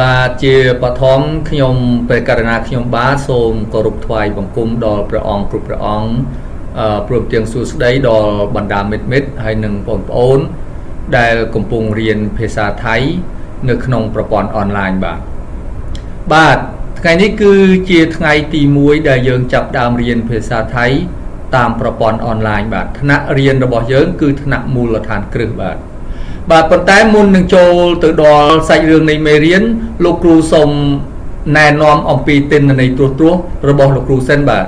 បាទជាបឋមខ្ញុំព្រះករណាខ្ញុំបាទសូមគោរពថ្វាយបង្គំដល់ព្រះអង្គគ្រប់ព្រះអង្គអឺព្រមទាំងសួស្តីដល់បណ្ដាមិត្តមិត្តហើយនិងបងប្អូន ដែលកំពុងរៀនភាសាថៃ នៅក្នុងប្រព័ន្ធអនឡាញបាទបាទថ្ងៃនេះគឺជាថ្ងៃទី1ដែលយើងចាប់ផ្ដើមរៀនភាសាថៃ តាមប្រព័ន្ធអនឡាញបាទថ្នាក់រៀនរបស់យើង គឺថ្នាក់មូលដ្ឋានគ្រឹះបាទ បាទប៉ុន្តែមុននឹងចូលទៅដល់សាច់រឿងនៃមេរៀនលោកគ្រូសូមណែនាំអំពីទិន្នន័យត្រួសត្រាសរបស់លោកគ្រូសិនបាទ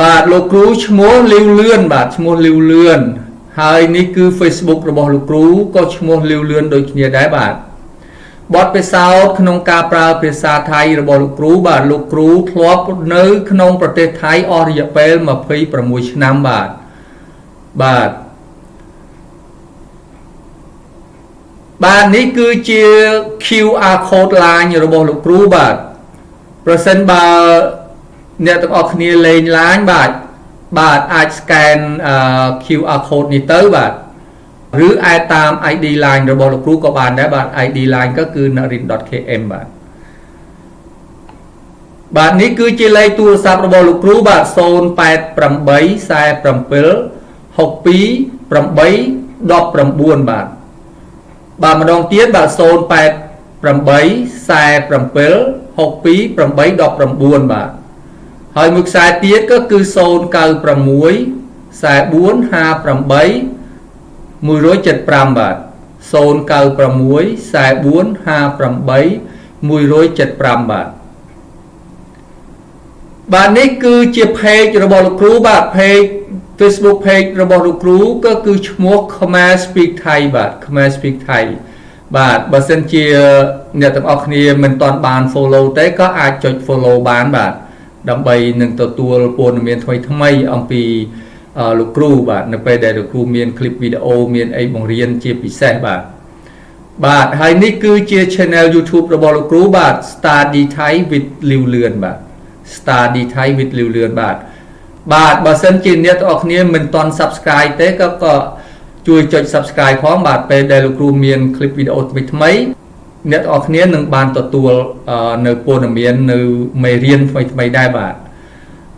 បាទលោកគ្រូឈ្មោះលីវលឿនបាទឈ្មោះលីវលឿនហើយនេះគឺ Facebook របស់លោកគ្រូក៏ឈ្មោះលីវលឿនដូចគ្នាដែរបាទបទពិសោធន៍ក្នុងការប្រើភាសាថៃរបស់លោកគ្រូបាទលោកគ្រូធ្លាប់នៅក្នុងប្រទេសថៃអស់រយៈពេល26ឆ្នាំបាទបាទ បាទនេះគឺជា QR code line របស់លោកគ្រូបាទប្រសិនបើអ្នកទាំងអស់គ្នាលេង line បាទបាទអាច scan QR code នេះទៅបាទឬអាចតាម ID line របស់លោកគ្រូក៏បានដែរបាទ ID line ក៏គឺ narin.km បាទបាទនេះគឺជាលេខទូរស័ព្ទរបស់លោកគ្រូបាទ088 47 62 8 19បាទ បាទម្ដងទៀតបាទ088 47 62 8 19បាទហើយមួយខ្សែទៀតក៏គឺ096 44 58 175បាទ096 44 58 175បាទបាទនេះគឺជា page របស់លោកគ្រូបាទ page Facebook page របស់លោកគ្រូក៏គឺឈ្មោះ Khmer Speak Thai បាទ Khmer Speak Thai បាទបើសិនជាអ្នកទាំងអស់គ្នាមិនទាន់បាន follow ទេក៏អាចចុច follow បានបាទដើម្បីនឹងទទួលព័ត៌មានថ្មីថ្មីអំពីលោកគ្រូបាទនៅពេលដែលលោកគ្រូមាន clip video មានអីបង្រៀនជាពិសេសបាទបាទហើយនេះគឺជា channel YouTube របស់លោកគ្រូបាទ Study Thai with លីវលឿនបាទ Study Thai with លីវលឿនបាទ បាទបើសិនជាអ្នកទាំងអស់គ្នាមិនទាន់ subscribe ទេក៏ក៏ជួយចុច subscribe ផងបាទពេលដែលលោកគ្រូមាន clip វីដេអូថ្មីថ្មីអ្នកទាំងអស់គ្នានឹងបានទទួលនៅព័ត៌មាននៅមេរៀនថ្មីថ្មីដែរបាទ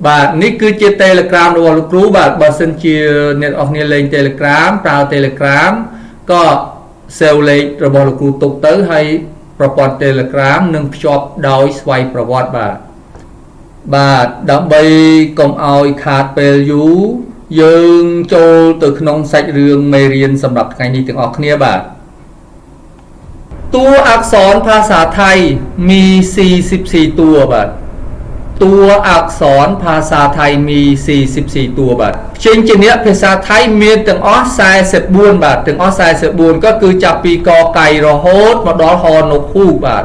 បាទនេះគឺជា Telegram របស់លោកគ្រូបាទបើសិនជាអ្នកទាំងអស់គ្នាលេង Telegram ប្រើ Telegram ក៏ save លេខរបស់លោកគ្រូទុកទៅហើយប្រព័ន្ធ Telegram នឹងភ្ជាប់ដោយស្វ័យប្រវត្តិបាទ បាទដើម្បីកុំឲ្យខាតពេលយូរយើងចូលទៅក្នុងសាច់រឿងមេរៀនសម្រាប់ថ្ងៃនេះទាំងអស់គ្នាបាទតួអក្សរភាសាថៃมี44តួបាទតួអក្សរភាសាថៃมี44តួបាទព្យញ្ជនៈភាសាថៃមានទាំងអស់44បាទទាំងអស់44ក៏គឺចាប់ពីកកៃរហូតមកដល់ហនកហ៊ូបាទ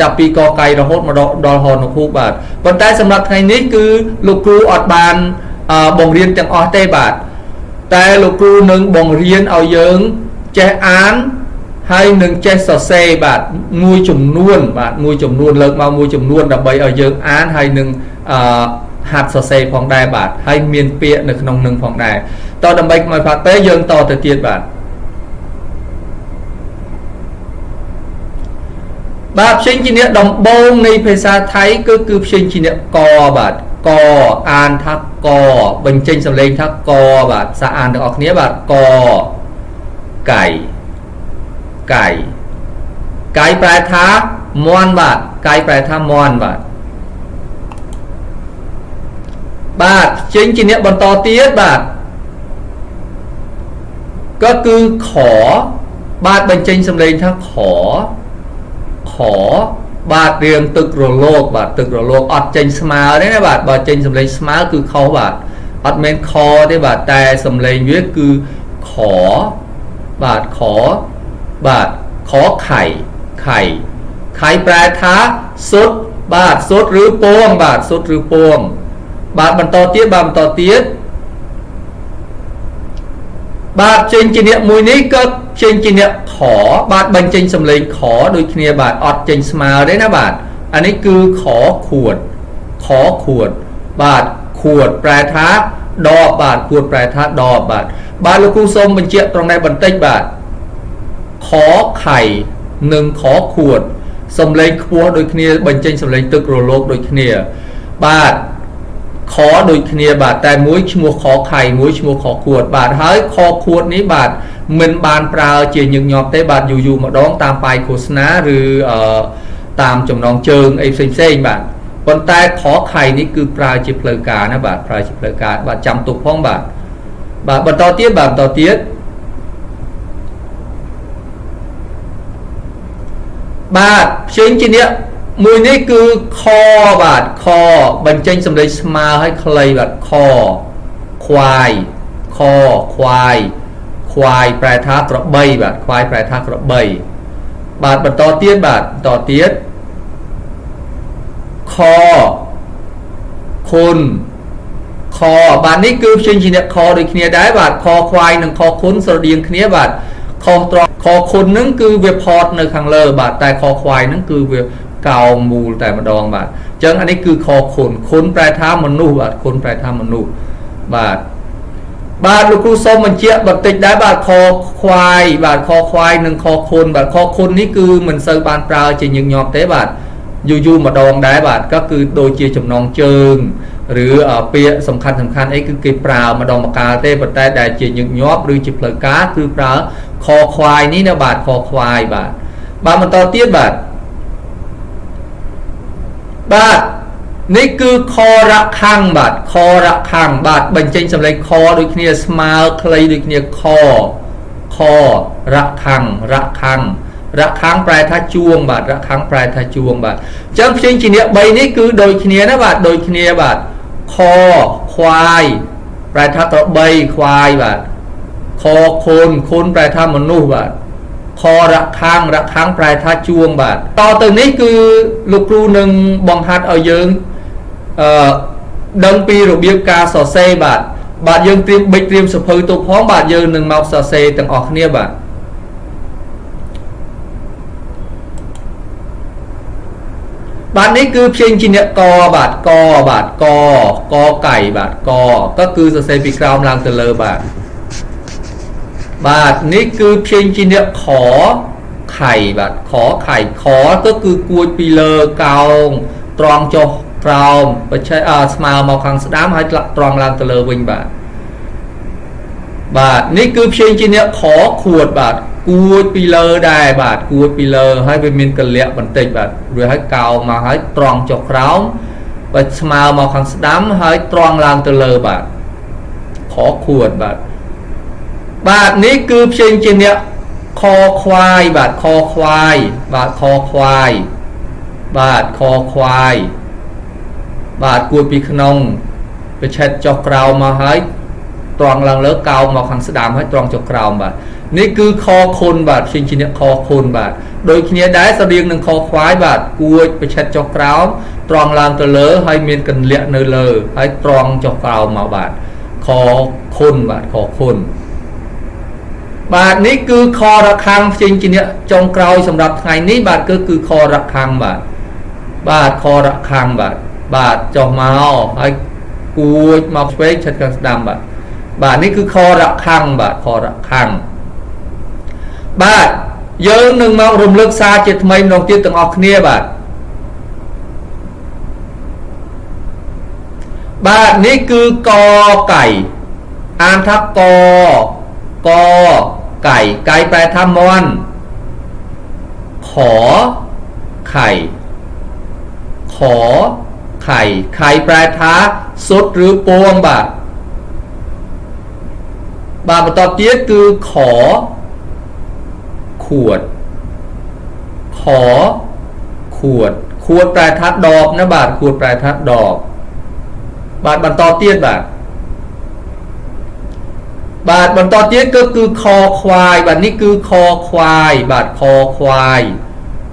ចាប់ពីកកៃរហូតមកដល់ហនហ៊ូបាទប៉ុន្តែសម្រាប់ថ្ងៃនេះគឺលោកគ្រូអត់បានបង្រៀនទាំងអស់ទេបាទតែលោកគ្រូនឹងបង្រៀនឲ្យយើងចេះអានហើយនឹងចេះសរសេរបាទមួយចំនួនបាទមួយចំនួនលើកមកមួយចំនួនដើម្បីឲ្យយើងអានហើយនឹងអឺហាត់សរសេរផងដែរបាទហើយមានពាក្យនៅក្នុងនឹងផងដែរតដើម្បីកុំឲ្យផាត់ពេលយើងតទៅទៀតបាទ បាទព្យញ្ជនៈដំបូងនៃភាសាថៃគឺគឺព្យញ្ជនៈកបាទកអានថាកបញ្ចេញសំឡេងថាកបាទសាអានទាំងអស់គ្នាបាទកកៃកៃកៃប្រែថាមន់បាទកៃប្រែថាមន់បាទបាទចេញជាអ្នកបន្តទៀតបាទក៏គឺខបាទបញ្ចេញសំឡេងថាខ ខបាទរៀងទឹករលកបាទទឹករលកអត់ចេញស្មើទេណាបាទបើចេញសំឡេងស្មើគឺខុសបាទអត់មែនខទេបាទតែសំឡេងវាគឺខបាទខបាទខខៃខៃខៃប្រែថាសុទ្ធបាទសុទ្ធឬពងបាទសុទ្ធឬពងបាទបន្តទៀតបាទបន្តទៀតបាទចេញជាអ្នកមួយនេះក៏ ចេញជាអ្នកខបាទបញ្ចេញសំឡេងខដូចគ្នាបាទអត់ចេញស្មើទេណាបាទអានេះគឺខខួតខខួតបាទខួតប្រែថាដបបាទខួតប្រែថាដបបាទបាទលោកគ្រូសូមបញ្ជាក់ត្រង់នេះបន្តិចបាទខខៃនិងខខួតសំឡេងខ្ពស់ដូចគ្នាបញ្ចេញសំឡេងទឹករលកដូចគ្នាបាទខដូចគ្នាបាទតែមួយឈ្មោះខខៃមួយឈ្មោះខខួតបាទហើយខខួតនេះបាទ មិនបានប្រើជាញឹកញាប់ទេបាទយូរយូរម្ដងតាមប៉ាយឃោសនាឬអឺតាមចំណងជើងអីផ្សេងផ្សេងបាទប៉ុន្តែខខៃនេះគឺប្រើជាផ្លូវការណាបាទប្រើជាផ្លូវការបាទចាំទុកផងបាទបាទបន្តទៀតបាទបន្តទៀតបាទផ្សេងជានេះមួយនេះគឺខបាទខបញ្ចេញសម្លេងស្មើឲ្យខ្លីបាទខខ្វាយខខ្វាយ ខ្វាយប្រែថាក្របីបាទខ្វាយប្រែថាក្របីបាទបន្តទៀតបាទបន្តទៀតខគុណខបាទនេះគឺផ្សេងជាអ្នកខដូចគ្នាដែរបាទខខ្វាយនិងខគុណស្រដៀងគ្នាបាទខត្រង់ខគុណហ្នឹងគឺវាផតនៅខាងលើ បាទតែខខ្វាយហ្នឹងគឺវាកោងមូលតែម្ដងបាទអញ្ចឹងអានេះគឺខគុណគុណប្រែថាមនុស្សបាទគុណប្រែថាមនុស្សបាទ បាទលោកគ្រូសូមបញ្ជាក់បន្តិចដែរបាទខខ្វាយបាទខខ្វាយនិងខគុណបាទខគុណនេះគឺមិនសូវបានប្រើជាញឹកញាប់ទេបាទយូរយូរម្ដងដែរបាទក៏គឺដូចជាចំណងជើងឬពាក្យសំខាន់សំខាន់អីគឺគេប្រើម្ដងម្កាលទេប៉ុន្តែដែលជាញឹកញាប់ឬជាផ្លូវការគឺប្រើខខ្វាយនេះណាបាទខខ្វាយបាទបាទបន្តទៀតបាទបាទ នេះគឺខរខាំងបាទខរខាំងបាទបញ្ចេញសម្លេងខដូចគ្នាស្មើខ្លីដូចគ្នាខខរខាំងរខាំងរខាំងប្រែថាជួងបាទរខាំងប្រែថាជួងបាទអញ្ចឹងផ្សេងជានេះ3នេះគឺដូចគ្នាណាបាទដូចគ្នាបាទខខ្វាយប្រែថាក្របីខ្វាយបាទខខូនខូនប្រែថាមនុស្សបាទខរខាំងរខាំងប្រែថាជួងបាទតទៅនេះគឺលោកគ្រូនឹងបង្ហាត់ឲ្យយើង អឺដឹងពីរបៀបការសរសេរបាទបាទយើងត្រៀមបិចត្រៀមសភៅទុកផងបាទយើងនឹងមកសរសេរទាំងអស់គ្នាបាទបាទនេះគឺផ្សេងជាអ្នកកបាទកបាទកកไก่បាទកក៏គឺសរសេរពីក្រោមឡើងទៅលើបាទបាទនេះគឺផ្សេងជាអ្នកខខៃបាទខខៃខក៏គឺគួចពីលើកោងត្រង់ចុះ ក្រោមបច្ចេកស្មើមកខាងស្ដាំហើយត្រង់ឡើងទៅលើវិញបាទបាទនេះគឺផ្សេងជាអ្នកខខួតបាទគួចពីលើដែរបាទគួចពីលើហើយវាមានកលៈបន្តិចបាទវាហើយកោមកហើយត្រង់ចុះក្រោមបើស្មើមកខាងស្ដាំហើយត្រង់ឡើងទៅលើបាទខខួតបាទបាទនេះគឺផ្សេងជាអ្នកខខ្វាយបាទខខ្វាយបាទខខ្វាយបាទខខ្វាយ បាទគួចពីក្នុងប្រឆិតចុះក្រោមមកហើយត្រង់ឡើងលើកោមកខាងស្ដាំហើយត្រង់ចុះក្រោមបាទនេះគឺខខុនបាទផ្សេងជាអ្នកខខុនបាទដូចគ្នាដែរស្រដៀងនឹងខខ្វាយបាទគួចប្រឆិតចុះក្រោមត្រង់ឡើងទៅលើហើយមានកន្លាក់នៅលើហើយត្រង់ចុះក្រោមមកបាទខខុនបាទខខុនបាទនេះគឺខរខាំងផ្សេងជាអ្នកចុងក្រោយសម្រាប់ថ្ងៃនេះបាទគឺគឺខរខាំងបាទបាទខរខាំងបាទ បាទចុះមកហើយគួចមកឆ្វេងឈិតខាងស្ដាំបាទបាទនេះគឺខរៈខੰងបាទខរៈខੰងបាទយើងនឹងមករំលឹកសារជាថ្មីម្ដងទៀតទាំងអស់គ្នាបាទបាទនេះគឺកកៃអានថាកកកៃកៃប្រែថាមន់ខខៃខ ไข่ ไข่ปลายท้าสดหรือโปงบาทบาปต่อเตี้ยคือขอ ขวด ขอ ขวด ขวดปลายทัดดอกนะบาทขวดปลายทัดดอก บาทบรรตอเตี้ยบาทบาทบรรตอเตี้ยก็คือคอควายบาทนี้คือคอควาย บาทคอควาย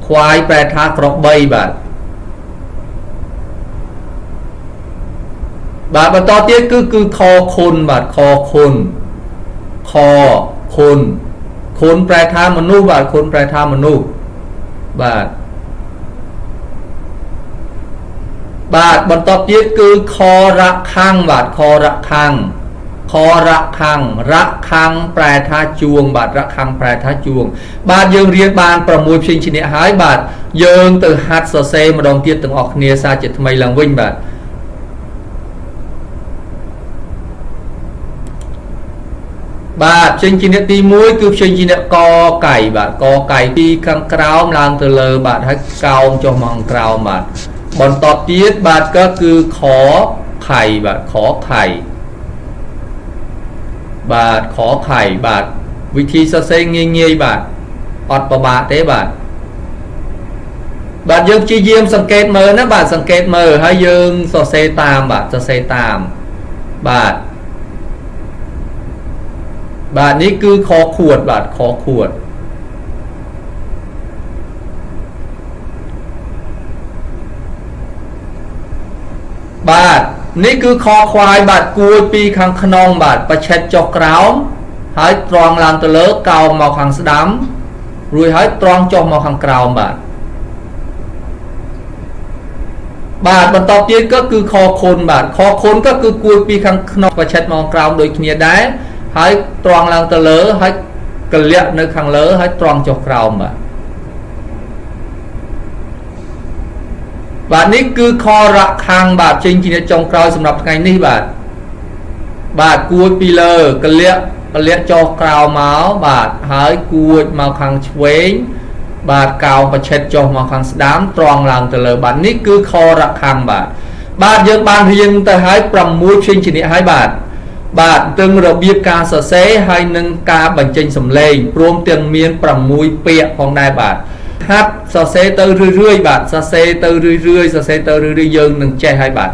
ควายแปลท้าครอกใบบาท បាទបន្តទៀតគឺគឺខខុនបាទខខុនខខុនខុនប្រែថាមនុស្សបាទខុនប្រែថាមនុស្សបាទបាទបន្តទៀតគឺខរខាំងបាទខរខាំងខខរៈខាំងរៈខាំងប្រែថាជួង បាទរៈខាំងប្រែថាជួង បាទយើងរៀនបាន6ផ្សេងជាអ្នកហើយបាទយើងទៅហាត់សរសេរម្ដងទៀតទាំងអស់គ្នាសាជាថ្មីឡើងវិញបាទ បាទផ្សេងជាអ្នកទី1គឺផ្សេងជាអ្នកកកៃបាទកកៃពីខាងក្រោមឡើងទៅលើបាទហើយកោងចុះមកខាងក្រោមបាទបន្តទៀតបាទក៏គឺខខៃបាទខខៃបាទខខៃបាទវិធីសរសេរងាយងាយបាទអត់ពិបាកទេបាទបាទយើងព្យាយាមសង្កេតមើលណាបាទសង្កេតមើលហើយយើងសរសេរតាមបាទសរសេរតាមបាទ បាទនេះគឺខខួតបាទខខួតបាទនេះគឺខខ្វាយបាទគួយពីខាងក្នុងបាទបច្ឆិតចុះក្រោមហើយត្រង់ឡើងទៅលើកោងមកខាងស្ដាំរួចហើយត្រង់ចុះមកខាងក្រោមបាទបាទបន្តទៀតក៏គឺខខុនបាទខខុនក៏គឺគួយពីខាងក្នុងបច្ឆិតមកក្រោមដូចគ្នាដែរ ហើយត្រង់ឡើងទៅលើហើយកលាក់នៅខាងលើហើយត្រង់ចុះក្រោមបាទបាទនេះគឺខរៈខាងបាទចេញជាចុងក្រោយសម្រាប់ថ្ងៃនេះបាទបាទគួចពីលើកលាក់កលាក់ចុះក្រោមមកបាទហើយគួចមកខាងឆ្វេងបាទកោងប្រឆិតចុះមកខាងស្ដាំត្រង់ឡើងទៅលើបាទនេះគឺខរៈខាងបាទបាទយើងបានរៀនទៅហើយ6ជាងជានិហើយបាទ បាទទាំងរបៀបការសរសេរហើយនឹងការបញ្ចេញសំឡេងព្រមទាំងមាន6ពាក្យផងដែរបាទហាត់សរសេរទៅរឿយៗបាទសរសេរទៅរឿយៗសរសេរទៅរឿយៗយើងនឹងចេះហើយបាទ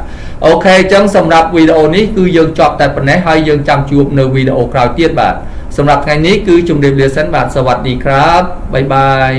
អូខេអញ្ចឹងសម្រាប់វីដេអូនេះគឺយើងចប់តែប៉ុណ្ណេះហើយយើងចាំជួបនៅវីដេអូក្រោយទៀតបាទសម្រាប់ថ្ងៃនេះគឺជម្រាបលាសិនបាទសวัสดีครับបាយបាយ